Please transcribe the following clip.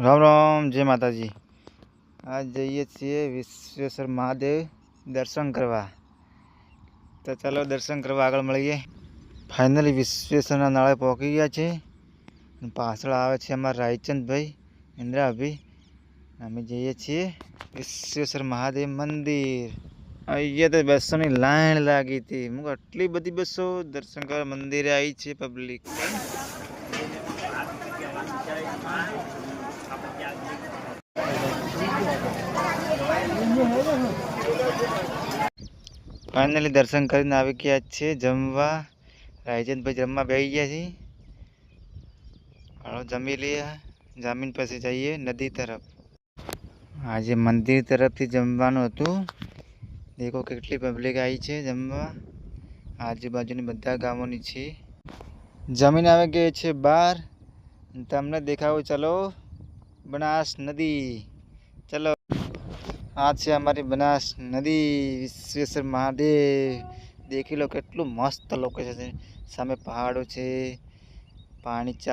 રામ રામ, જય માતાજી. આજ જઈએ છીએ વિશ્વેશ્વર મહાદેવ દર્શન કરવા. તો ચાલો દર્શન કરવા આગળ મળીએ. ફાઇનલી વિશ્વેશ્વરના નાળે પહોંચી ગયા છે. પાછળ આવે છે અમારા રાયચંદભાઈ, ઇન્દ્રાભાઈ. અમે જઈએ છીએ વિશ્વેશ્વર મહાદેવ મંદિર. અહીંયા તો બસોની લાઈન લાગી હતી. હું આટલી બધી બસો દર્શન કરવા મંદિરે આવી છે પબ્લિક ફાઇનલી દર્શન કરીને આવી ગયા છે જમવા. રાયચંદભાઈ જમવા બેસી ગયા છે. હાલો, જમી લઈએ. જમીન પછી જઈએ, નદી તરફ. આજે મંદિર તરફથી જમવાનું હતું. દેખો કેટલી પબ્લિક આવી છે જમવા. આજુબાજુની બધા ગામોની છે. જમીન આવી ગઈ છે બહાર. તમને દેખાવું, ચલો. બનાસ નદી. ચલો. આ છે અમારી બનાસ નદી, વિશ્વેશ્વર મહાદેવ. દેખી લો કેટલું મસ્ત લોકેશન છે. સામે પહાડો છે, પાણી ચા